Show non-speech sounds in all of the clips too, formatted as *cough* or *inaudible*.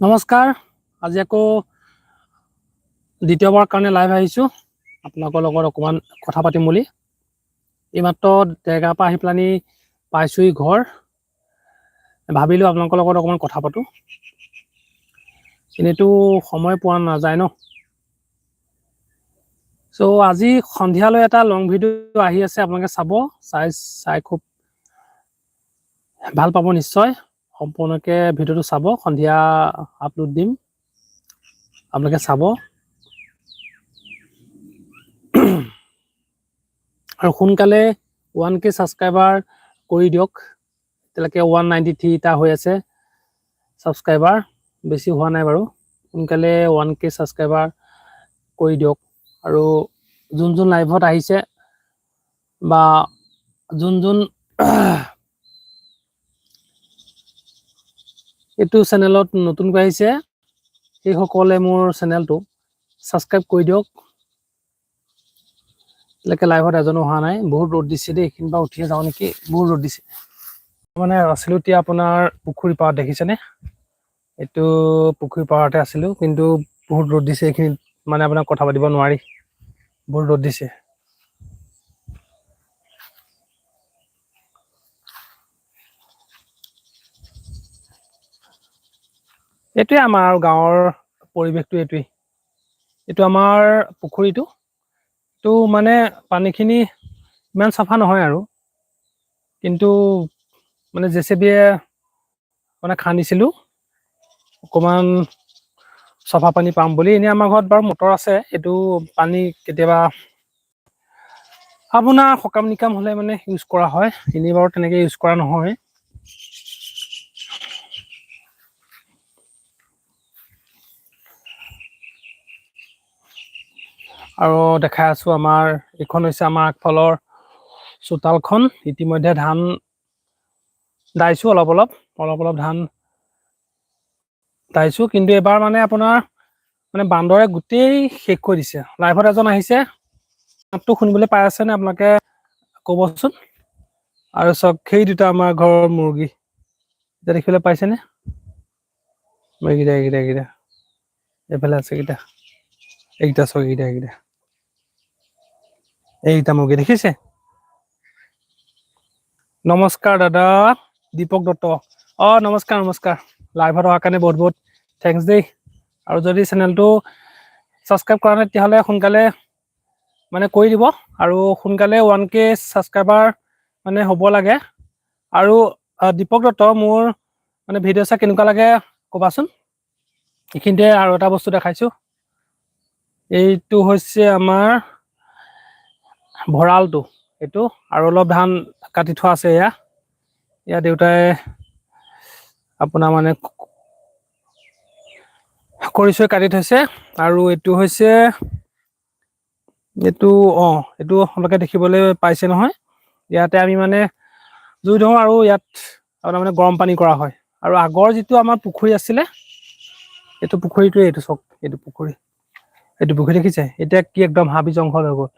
নমস্কাৰ। আজি আকৌ দ্বিতীয়বাৰৰ কাৰণে লাইভ আহিছোঁ। আপোনালোকৰ লগত অকণমান কথা পাতিম বুলি। এইমাত্ৰ ডেৰগাঁৱৰ পৰা আহি পেলানি পাইছোঁহি ঘৰ। ভাবিলোঁ আপোনালোকৰ লগত অকণমান কথা পাতোঁ। এনেইতো সময় পোৱা নাযায় ন। চ' আজি সন্ধিয়ালৈ এটা লং ভিডিঅ' আহি আছে, আপোনালোকে চাব। চাই চাই খুব ভালো পাব নিশ্চয়। সম্পূৰ্ণকৈ ভিডিঅ'টো চাব, সন্ধিয়া আপলোড দিম। আপোনালোকে চাব। *clears throat* আৰু সোনকালে ওৱান কে ছাবস্ক্ৰাইবাৰ কৰি দিয়ক। এতিয়ালৈকে ওৱান নাইণ্টি থ্ৰীটা হৈ আছে ছাবস্ক্ৰাইবাৰ বেছি হোৱা নাই বাৰু। সোনকালে ওৱান কে ছাবস্ক্ৰাইবাৰ কৰি দিয়ক। আৰু যোন যোন লাইভত আহিছে বা যোন যোন *clears throat* এইটো চেনেলত নতুনকৈ আহিছে। সেইসকলে মোৰ চেনেলটো ছাবস্ক্ৰাইব কৰি দিয়ক। এতিয়ালৈকে লাইভত এজনো অহা নাই। বহুত ৰ'দ দিছে দেই এইখিনি পৰা উঠিয়ে যাওঁ নেকি? বহুত ৰ'দ দিছে। মানে আছিলোঁ এতিয়া আপোনাৰ পুখুৰী পাৰত, দেখিছেনে? এইটো পুখুৰী পাৰতে আছিলোঁ, কিন্তু বহুত ৰ'দ দিছে, এইখিনিত মানে আপোনাক কথা পাতিব নোৱাৰি। বহুত ৰ'দ দিছে। এইটোৱে আমাৰ গাঁৱৰ পৰিৱেশটো এইটোৱেই। এইটো আমাৰ পুখুৰীটো। টো মানে পানীখিনি ইমান চাফা নহয় আৰু। কিন্তু মানে জে চি বিয়ে মানে খান্দিছিলোঁ। অকণমান চফা পানী পাম বুলি। এনেই আমাৰ ঘৰত বাৰু মটৰ আছে। এইটো পানী কেতিয়াবা আপোনাৰ সকাম নিকাম হ'লে মানে ইউজ কৰা হয়। এনেই বাৰু তেনেকৈ ইউজ কৰা নহয়। আৰু দেখাই আছোঁ আমাৰ, এইখন হৈছে আমাৰ আগফালৰ চোতালখন। ইতিমধ্যে ধান দাইছোঁ অলপ অলপ অলপ অলপ ধান দাইছোঁ। কিন্তু এবাৰ মানে আপোনাৰ মানে বান্দৰে গোটেই শেষ কৰি দিছে। লাইভত এজন আহিছে মাতটো শুনিবলৈ পাই আছেনে আপোনালোকে? ক'বচোন। আৰু চাওক, সেই দুটা আমাৰ ঘৰৰ মুৰ্গী। এতিয়া দেখিবলৈ পাইছেনে? এইকেইটা এইকেইটা এইকেইটা। এইফালে আছে, এইকেইটা। এইকেইটা, চাওক, এইকেইটা এইকেইটা। এইকেইটা মুৰ্গী দেখিছে? নমস্কাৰ দাদা, দীপক দত্ত। অঁ, নমস্কাৰ নমস্কাৰ। লাইভত অহাৰ কাৰণে বহুত বহুত থেংকছ দেই। আৰু যদি চেনেলটো ছাবস্ক্ৰাইব কৰা নাই, তেতিয়াহ'লে সোনকালে মানে কৰি দিব। আৰু সোনকালে ওৱান কে ছাবস্ক্ৰাইবাৰ মানে হ'ব লাগে। আৰু দীপক দত্ত, মোৰ মানে ভিডিঅ' চাই কেনেকুৱা লাগে ক'বাচোন? এইখিনিতে আৰু এটা বস্তু দেখাইছোঁ। এইটো হৈছে আমাৰ ভঁৰালটো, এইটো আৰু অলপ ধান কাটি থোৱা আছে এয়া। এয়া দেউতাই আপোনাৰ মানে খৰিচৈ কাটি থৈছে। আৰু এইটো হৈছে, এইটো, অঁ, এইটো আপোনালোকে দেখিবলৈ পাইছে নহয়। ইয়াতে আমি মানে জুই ধৰোঁ আৰু ইয়াত আপোনাৰ মানে গৰম পানী কৰা হয়। আৰু আগৰ যিটো আমাৰ পুখুৰী আছিলে, এইটো পুখুৰীটোৱে এইটো চাওক এইটো পুখুৰী। এইটো পুখুৰী দেখিছে? এতিয়া কি একদম হাবি জংঘল হৈ গ'ল।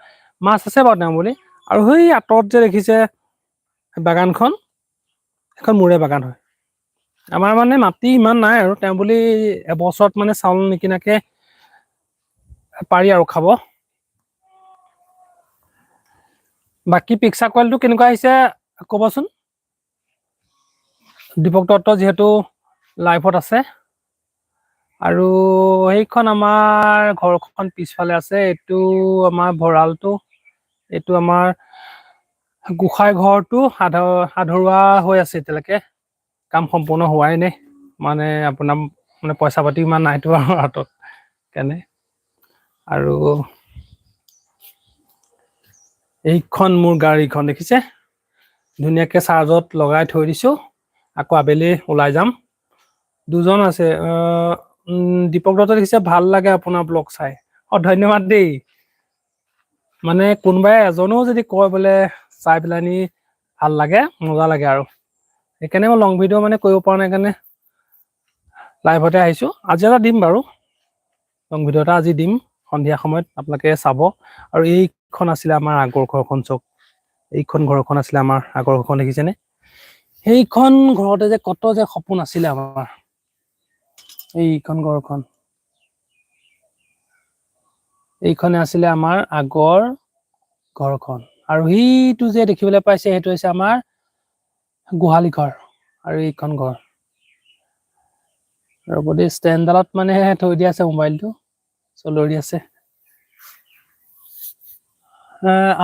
মাছ আছে বাৰু তেওঁ বুলি আৰু সেই আঁতৰত যে দেখিছে বাগানখন সেইখন মোৰে বাগান হয়। আমাৰ মানে মাটি ইমান নাই আৰু, তেওঁ বুলি এবছৰত মানে চাউল নিকিনাকে পাৰি আৰু খাব। বাকী পিক্সাৰ কোৱালিটিটো কেনেকুৱা আহিছে ক'বচোন? দীপক দত্ত যিহেতু লাইভত আছে। আৰু সেইখন আমাৰ ঘৰখন পিছফালে আছে, এইটো আমাৰ ভঁৰালটো। এইটো আমাৰ গোসাঁই ঘৰটো সাধ, সাধৰুৱা হৈ আছে এতিয়ালৈকে। কাম সম্পূৰ্ণ হোৱাই নাই। মানে আপোনাৰ মানে পইচা পাতি ইমান নাইতো আৰু হাতত কেনে আৰু এইখন মোৰ গাড়ীখন, দেখিছে? ধুনীয়াকৈ চাৰ্জত লগাই থৈ দিছোঁ। আকৌ আবেলি ওলাই যাম। দুজন আছে দীপক দত্ত দেখিছে? ভালো লাগে আপোনাৰ ব্লগ চাই। অঁ, ধন্যবাদ দেই। মানে কোনোবাই এজনো যদি কয় বোলে, চাই পেলানি ভালো লাগে, মজা লাগে আৰু। সেইকাৰণে মই লং ভিডিঅ' মানে কৰিব পৰা নাই কাৰণে লাইভতে আহিছোঁ। আজি এটা দিম বাৰু। লং ভিডিঅ' এটা আজি দিম। সন্ধিয়া সময়ত আপোনালোকে চাব। আৰু এইখন আছিলে আমাৰ আগৰ ঘৰখন, চাওক। এইখন ঘৰখন আছিলে আমাৰ আগৰ ঘৰখন, দেখিছেনে? সেইখন ঘৰতে যে কত যে সপোন আছিলে আমাৰ। এইখন ঘৰখন। এইখনে আছিলে আমাৰ আগৰ ঘৰখন। আৰু সিটো যে দেখিবলৈ পাইছে সেইটো হৈছে আমাৰ গোহালি ঘৰ আৰু এইখন ঘৰ। ৰ'ব দেই ষ্টেণ্ডডালত মানে থৈ দিয়া আছে মোবাইলটো চলৰি আছে।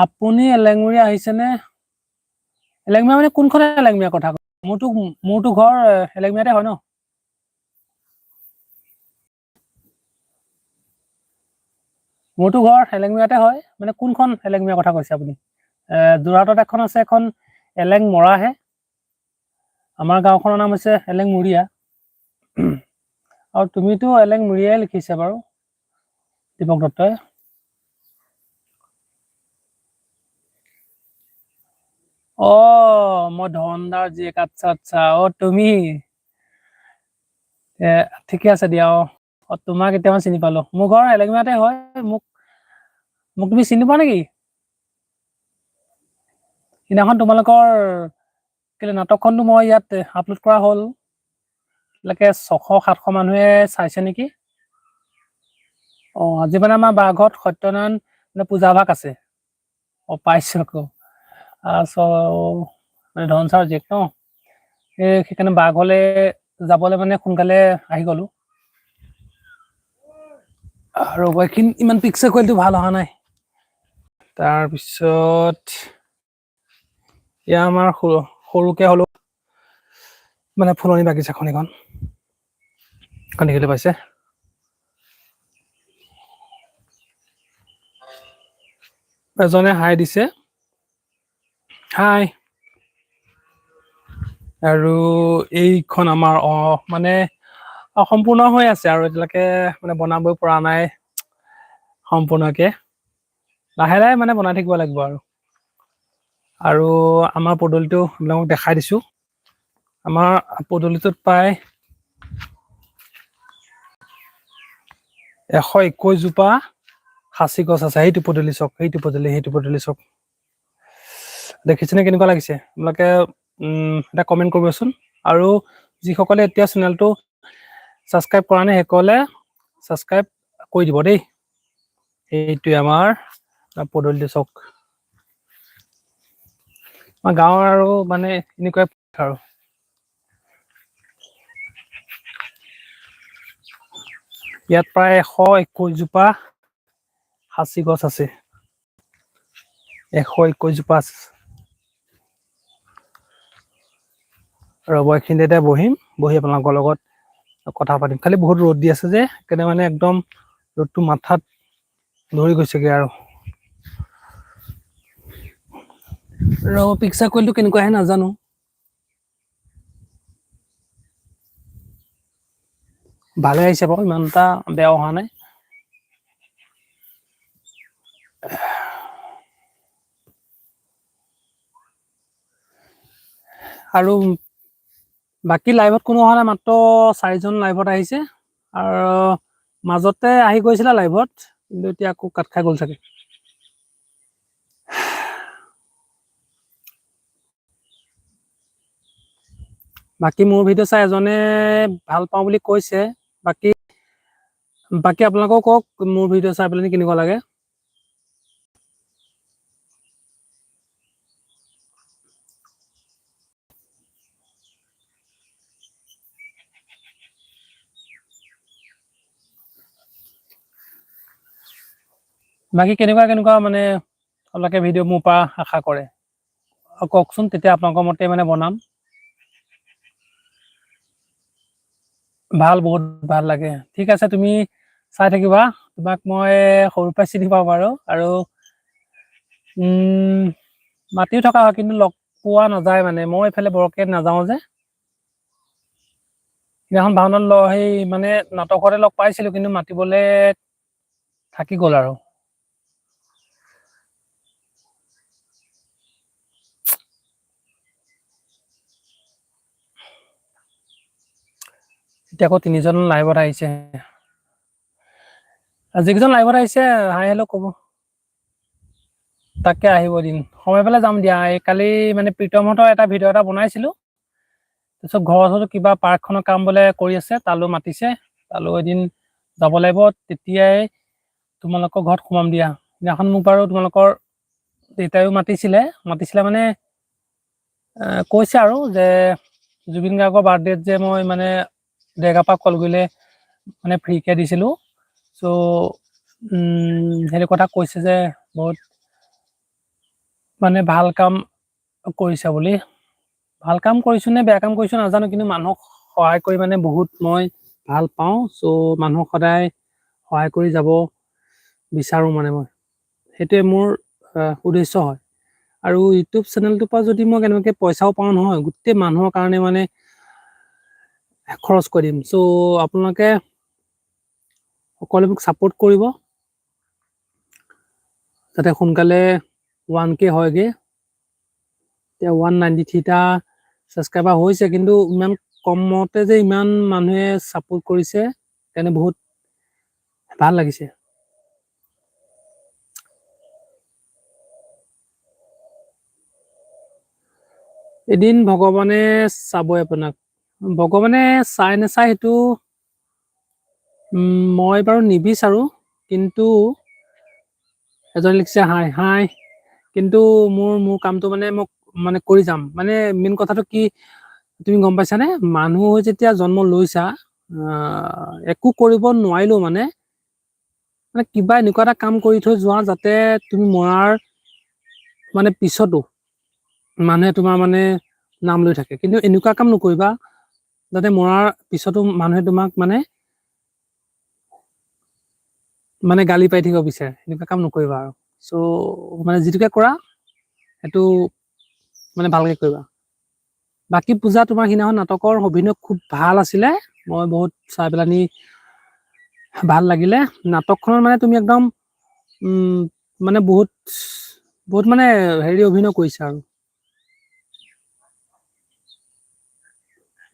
আপুনি এলেংমুৰি আহিছেনে? এলেংমুৰিয়া মানে কোনখন এলেংমুৰিয়া কথা কৈছে? মোৰতো মোৰতো ঘৰ আহ, এলেংমুৰিয়াতে হয় ন? মোৰতো ঘৰ এলেংমুৰিয়াতে হয়। মানে কোনখন এলেংমুৰিয়া কথা কৈছে আপুনি? যোৰহাটত এখন আছে এখন এলেং মৰাহে। আমাৰ গাঁওখনৰ নাম হৈছে এলেংমুৰীয়া আৰু তুমিতো এলেংমুৰীয়াই লিখিছে বাৰু দীপক দত্তই। অ মই ধনদাৰ জীয়েক আচ্ছা আচ্ছা। অ তুমি? ঠিকে আছে দিয়া অ। তোমাক এতিয়া মই চিনি পালো। মোৰ ঘৰ এলেংমুৰীয়াতে হয় মোক মোক তুমি চিনি পোৱা নেকি? সিদিনাখন তোমালোকৰ কেলে নাটকখনতো মই ইয়াত আপলোড কৰা হ'ল। এতিয়ালৈকে ছশ সাতশ মানুহে চাইছে নেকি? অ, আজি মানে আমাৰ বাঘৰত সত্যনাৰায়ণ মানে পূজা ভাগ আছে। অ, পাইছো আকৌ। মানে ধন ছাৰ জীয়েক ন। এই সেইকাৰণে বাঘলে যাবলৈ মানে সোনকালে আহি গলো। আৰু এইখিনি ইমান পিকচাৰ কোৱালিটি ভালো অহা নাই। তাৰপিছত এয়া আমাৰ সৰু সৰুকে হলো মানে ফুলনি বাগিচাখন এইখন। এখন দেখিবলৈ পাইছে? এজনে হাই দিছে। হাই। আৰু এইখন আমাৰ অ মানে অসম্পূৰ্ণ হৈ আছে আৰু এতিয়ালৈকে মানে বনাবই পৰা নাই সম্পূৰ্ণকে। লাহে লাহে মানে বনাই থাকিব লাগিব আৰু। আৰু আমাৰ পদূলিটো আপোনালোকক দেখাই দিছো। আমাৰ পদূলিটোত প্ৰায় এশ একৈশজোপা সাঁচি গছ আছে। সেইটো পদূলি চাওক, সেইটো পদূলি সেইটো পদূলি চাওক। দেখিছেনে কেনেকুৱা লাগিছে? আপোনালোকে এটা কমেণ্ট কৰিবচোন। আৰু যিসকলে এতিয়া চেনেলটো ছাবস্ক্ৰাইব কৰা নাই, সেইসকলে ছাবস্ক্ৰাইব কৰি দিব দেই। সেইটোৱে আমাৰ পদূলিটো চাওক আমাৰ গাঁৱৰ আৰু মানে এনেকুৱাই আৰু। ইয়াত প্ৰায় এশ একৈশজোপা সাঁচি গছ আছে। এশ একৈশজোপা আছে। ৰ'ব এইখিনিতে এতিয়া বহিম বহি আপোনালোকৰ লগত কথা পাতিম। খালি বহুত ৰ'দ দি আছে যে সেইকাৰণে মানে একদম ৰ'দটো মাথাত ধৰি গৈছেগে আৰু। ৰ'ব পিকচাৰ কোৱালিটিটো কেনেকুৱা আহে নাজানো। ভালে আহিছে বাৰু ইমান এটা বেয়া অহা নাই। আৰু বাকী লাইভত কোনো অহা নাই, মাত্ৰ চাৰিজন লাইভত আহিছে। আৰু মাজতে আহি গৈছিলে লাইভত কিন্তু এতিয়া আকৌ কাট খাই গ'ল চাগে। বাকী মোৰ ভিডিঅ' চাই এজনে ভালো পাওঁ বুলি কৈছে। বাকী বাকী আপোনালোকেও কওক, মোৰ ভিডিঅ' চাই পেলাই কেনেকুৱা লাগে? বাকী কেনেকুৱা কেনেকুৱা মানে আপোনালোকে ভিডিঅ' মোৰ পৰা আশা কৰে। কওকচোন, তেতিয়া আপোনালোকৰ মতে মানে বনাম। ভালো বহুত ভালো লাগে। ঠিক আছে তুমি চাই থাকিবা। তোমাক মই সৰুৰ পৰাই চিনি পাওঁ বাৰু। আৰু উম, মাতিও থকা হয় কিন্তু লগ পোৱা নাযায় মানে। মই এইফালে বৰকে নাযাওঁ যে। সেইদিনাখন ভাওনাত সেই মানে নাটকতে লগ পাইছিলো কিন্তু মাতিবলে থাকি গ'ল আৰু। আকৌ তিনিজন লাইভত আহিছে। যিকেইজন লাইভত আহিছে হাই হেল্ল' ক'ব। তাকে আহিব দিন সময় পেলাই যাম দিয়া। এই কালি মানে প্ৰীতমহঁতৰ এটা ভিডিঅ' এটা বনাইছিলো। তাৰপিছত ঘৰৰ ওচৰতো কিবা পাৰ্কখনৰ কাম বোলে কৰি আছে, তালৈ মাতিছে। তালৈ এদিন যাব লাগিব, তেতিয়াই তোমালোকৰ ঘৰত সোমাম দিয়া। সেইদিনাখন মোক বাৰু তোমালোকৰ দেউতাইও মাতিছিলে। মাতিছিলে মানে কৈছে আৰু যে জুবিন গাৰ্গৰ বাৰ্থডেত যে মই মানে ডেৰগাপা কলগুৰিলে মানে ফ্ৰীকে দিছিলোঁ। চ' সেইটো কথা কৈছে যে বহুত মানে ভাল কাম কৰিছে বুলি। ভাল কাম কৰিছোঁ নে বেয়া কাম কৰিছোঁ নাজানো কিন্তু মানুহক সহায় কৰি মানে বহুত মই ভাল পাওঁ। চ' মানুহক সদায় সহায় কৰি যাব বিচাৰোঁ মানে মই। সেইটোৱে মোৰ উদ্দেশ্য হয়। আৰু ইউটিউব চেনেলটোৰ পৰা যদি মই কেনেবাকৈ পইচাও পাওঁ নহয় গোটেই মানুহৰ কাৰণে মানে খৰচ কৰি দিম। চ' আপোনালোকে সকলোৱে মোক ছাপোৰ্ট কৰিব। যাতে সোনকালে ওৱান কে হয়গৈ। এতিয়া ওৱান নাইণ্টি থ্ৰীটা ছাবস্ক্ৰাইবাৰ হৈছে, কিন্তু ইমান কমতে যে ইমান মানুহে ছাপোৰ্ট কৰিছে, সেইকাৰণে বহুত ভালো লাগিছে। এদিন ভগৱানে চাবই আপোনাক। ভগৱানে চাই নাচাই সেইটো মই বাৰু নিবিচাৰোঁ কিন্তু এজন লিখিছে হাই হাই কিন্তু মোৰ মোৰ কামটো মানে মোক মানে কৰি যাম। মানে মেইন কথাটো কি তুমি গম পাইছানে? মানুহ হৈ যেতিয়া জন্ম লৈছা একো কৰিব নোৱাৰিলেও মানে মানে কিবা এনেকুৱা এটা কাম কৰি থৈ যোৱা যাতে তুমি মৰাৰ মানে পিছতো মানুহে তোমাৰ মানে নাম লৈ থাকে। কিন্তু এনেকুৱা কাম নকৰিবা। যাতে মৰাৰ পিছতো মানুহে তোমাক মানে মানে গালি পাই থাকিব বিচাৰে। এনেকুৱা কাম নকৰিবা আৰু। চ' মানে যিটোকে কৰা, সেইটো মানে ভালকে কৰিবা। বাকী পূজা তোমাৰ সিদিনাখন নাটকৰ অভিনয় খুব ভালো আছিলে। মই বহুত চাই পেলানি ভালো লাগিলে। নাটকখনত মানে তুমি একদম মানে বহুত বহুত মানে হেৰি অভিনয় কৰিছা আৰু।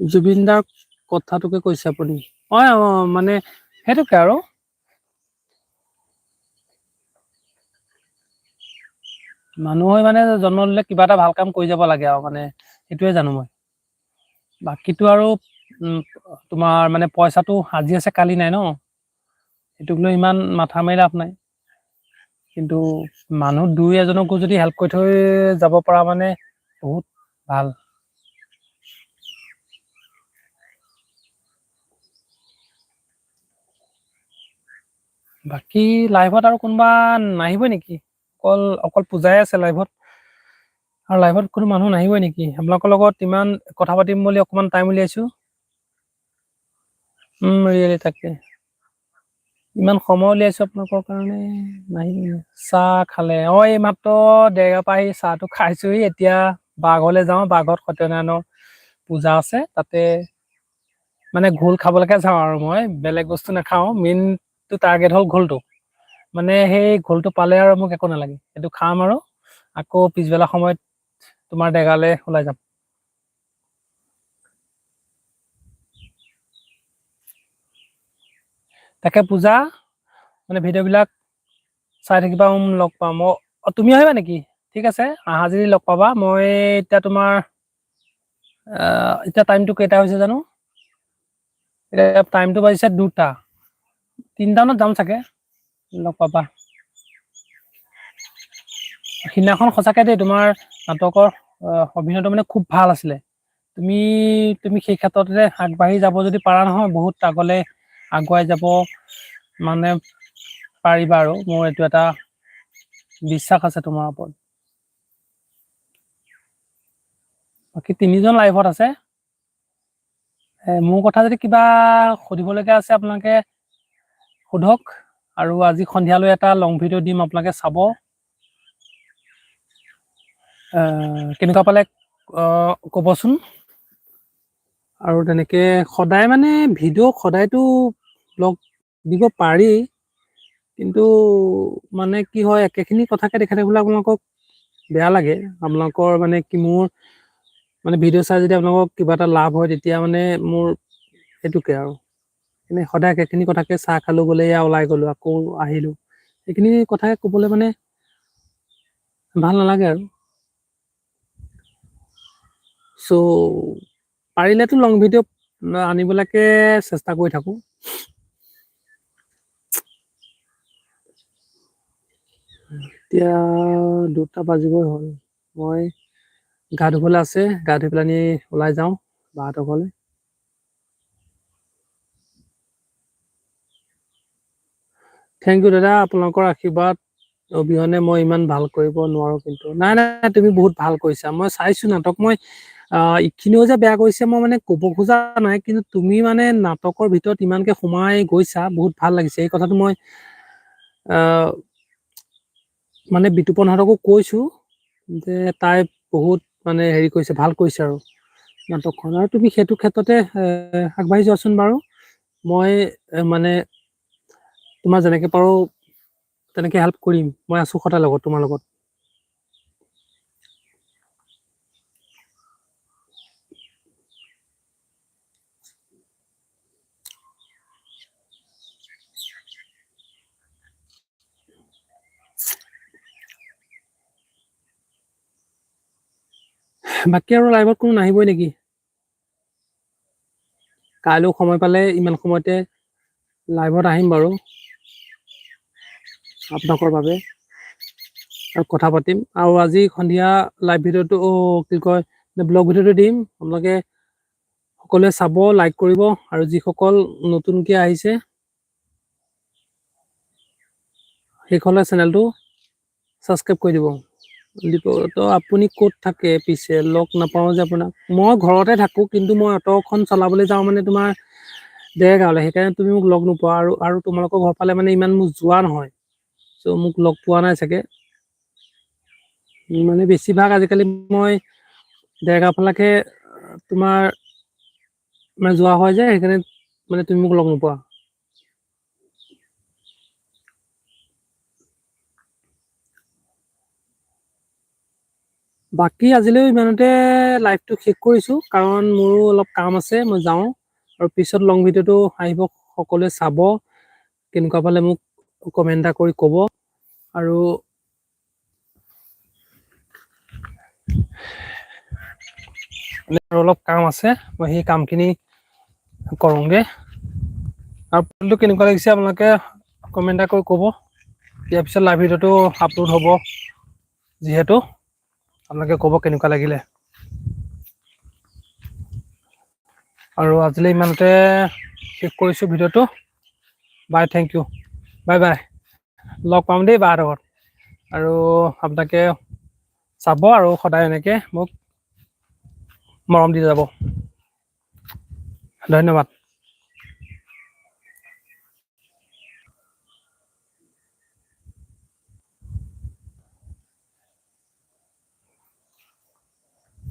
জুবিন দাৰ কথাটোকে কৈছে আপুনি। হয় অ মানে সেইটোকে আৰু। মানুহ মানে জন্ম ললে কিবা এটা ভাল কাম কৰি যাব লাগে আৰু মানে সেইটোৱে জানো মই। বাকীটো আৰু তোমাৰ মানে পইচাটো আজি আছে কালি নাই ন? সেইটোক লৈ ইমান মাথা মাৰি লাভ নাই। কিন্তু মানুহ দুই এজনকো যদি হেল্প কৰি থৈ যাব পৰা মানে বহুত ভাল। বাকী লাইভত আৰু কোনোবা নাহিব নেকি? অকল অকল পূজাই আছে লাইভত আৰু লাইভত কোনো মানুহ নাহিবই নেকি? আপোনালোকৰ লগত ইমান কথা পাতিম বুলি অকণমান টাইম উলিয়াইছো। ৰিয়েলি তাকে। ইমান সময় উলিয়াইছো আপোনালোকৰ কাৰণে। নাহিলে চাহ খালে। অ এই মাত্ৰ ডেৰগাঁৱৰ পৰা আহি চাহটো খাইছোহি। এতিয়া বাঘৰলৈ যাওঁ বাঘত সত্যনাৰায়ণৰ পূজা আছে। তাতে মানে ঘোল খাবলৈকে যাওঁ আৰু মই। বেলেগ বস্তু নাখাওঁ। মেইনটো টাৰ্গেট হ'ল ঘোলটো। মানে সেই ঘোলটো পালে আৰু মোক একো নালাগে। সেইটো খাম আৰু, আকৌ পিছবেলা সময়ত তোমাৰ ডেগালে ওলাই যাম। তাকে পূজা মানে ভিডিঅ'বিলাক চাই থাকিবা লগ পাম। অ তুমি আহিবা নেকি? ঠিক আছে, আহা যদি লগ পাবা। মই এতিয়া তোমাৰ এতিয়া টাইমটো কেইটা হৈছে জানো? এতিয়া টাইমটো বাজিছে দুটা। তিনিটা মানত যাম চাগে, লগ পাবা। সিদিনাখন সঁচাকে দেই, তোমাৰ নাটকৰ অভিনয়টো মানে খুব ভালো আছিলে। তুমি তুমি সেই ক্ষেত্ৰতে আগবাঢ়ি যাব যদি পাৰা নহয়, বহুত আগলৈ আগুৱাই যাব মানে পাৰিবা আৰু। মোৰ এইটো এটা বিশ্বাস আছে তোমাৰ ওপৰত। বাকী তিনিজন লাইভত আছে। মোৰ কথা যদি কিবা সুধিবলগীয়া আছে, আপোনালোকে সোধক আৰু আজি সন্ধিয়ালৈ এটা লং ভিডিঅ' দিম আপোনালোকে চাব। কেনেকুৱা পালে ক'বচোন। আৰু তেনেকে সদায় মানে ভিডিঅ' সদায়তো ব্লগ দিব পাৰি কিন্তু মানে কি হয় একেখিনি কথাকে দেখাই থাকিবলৈ আপোনালোকক বেয়া লাগে। আপোনালোকৰ মানে কি মোৰ মানে ভিডিঅ' চাই যদি আপোনালোকক কিবা এটা লাভ হয় তেতিয়া মানে মোৰ সেইটোকে আৰু। এনে সদায় একেখিনি কথাকে চাহ খালো বোলে এয়া ওলাই গলো আকৌ আহিলো। সেইখিনি কথাকে ক'বলৈ মানে ভাল নালাগে আৰু। চ' পাৰিলেতো লং ভিডিঅ' ন- আনিবলৈকে চেষ্টা কৰি থাকো। এতিয়া দুটা বাজিবই হ'ল। মই গা ধুবলৈ আছে গা ধুই পেলাই ওলাই যাওঁ বাহঁতৰ ঘৰলৈ। থেংক ইউ দাদা। আপোনালোকৰ আশীৰ্বাদ। অবিহনে মই ইমান ভালো কৰিব নোৱাৰো কিন্তু। নাই নাই তুমি বহুত ভালো কৰিছা। মই চাইছো নাটক। মই আহ ইখিনিও যে বেয়া কৰিছে, মই মানে ক'ব খোজা নাই। কিন্তু তুমি মানে নাটকৰ ভিতৰত ইমানকে সোমাই গৈছা, বহুত ভালো লাগিছে। এই কথাটো মই মানে বিতুপনহঁতকো কৈছো যে তাই বহুত মানে হেৰি কৰিছে, ভালো কৰিছে আৰু নাটকখন। আৰু তুমি সেইটো ক্ষেত্ৰতে আগবাঢ়ি যোৱাচোন বাৰু। মই মানে তোমাৰ যেনেকে পাৰো তেনেকে হেল্প কৰিম। মই আছো সদায় লগত তোমাৰ লগত। বাকী আৰু লাইভত কোনো নাহিবই নেকি? কাইলৈও সময় পালে ইমান সময়তে লাইভত আহিম বাৰু। আপোনালোকৰ বাবে কথা পাতিম। আৰু আজি সন্ধিয়া লাইভ ভিডিঅ'টো কি কয় ব্লগ ভিডিঅ'টো দিম। আপোনালোকে সকলোৱে চাব লাইক কৰিব আৰু যিসকল নতুনকৈ আহিছে, সেইসকলে চেনেলটো ছাবস্ক্ৰাইব কৰি দিব। তো আপুনি ক'ত থাকে পিছে? লগ নাপাওঁ যে আপোনাক। মই ঘৰতে থাকোঁ, কিন্তু মই অট'খন চলাবলৈ যাওঁ মানে তোমাৰ ডেৰগাঁৱলৈ সেইকাৰণে তুমি মোক লগ নোপোৱা আৰু আৰু তোমালোকৰ ঘৰ ফালে মানে ইমান মোক যোৱা নহয়। মোক লগ পোৱা নাই চাগে। মানে বেছিভাগ আজিকালি মই ডেৰগাঁও ফালেকে তোমাৰ মানে যোৱা হয় যে, সেইকাৰণে মানে তুমি মোক লগ নোপোৱা। বাকী আজিলৈ ইমানতে লাইভটো শেষ কৰিছোঁ, কাৰণ মোৰো অলপ কাম আছে, মই যাওঁ। আৰু পিছত লং ভিডিঅ'টো আহিব, সকলোৱে চাব, কেনেকুৱা পালে মোক কমেণ্ট এটা কৰি ক'ব। আৰু অলপ কাম আছে, মই সেই কামখিনি কৰোঁগে। আৰু পোৱালিটো কেনেকুৱা লাগিছে আপোনালোকে কমেণ্ট এটা কৰি ক'ব। ইয়াৰ পিছত লাইভ ভিডিঅ'টো আপলোড হ'ব, যিহেতু আপোনালোকে ক'ব কেনেকুৱা লাগিলে। আৰু আজিলৈ ইমানতে শেষ কৰিছোঁ ভিডিঅ'টো। Bye thank you bye bye log পাম দেই বাহঁতৰ আৰু আপোনালোকে চাব আৰু সদায় এনেকৈ মোক মৰম দি যাব। ধন্যবাদ।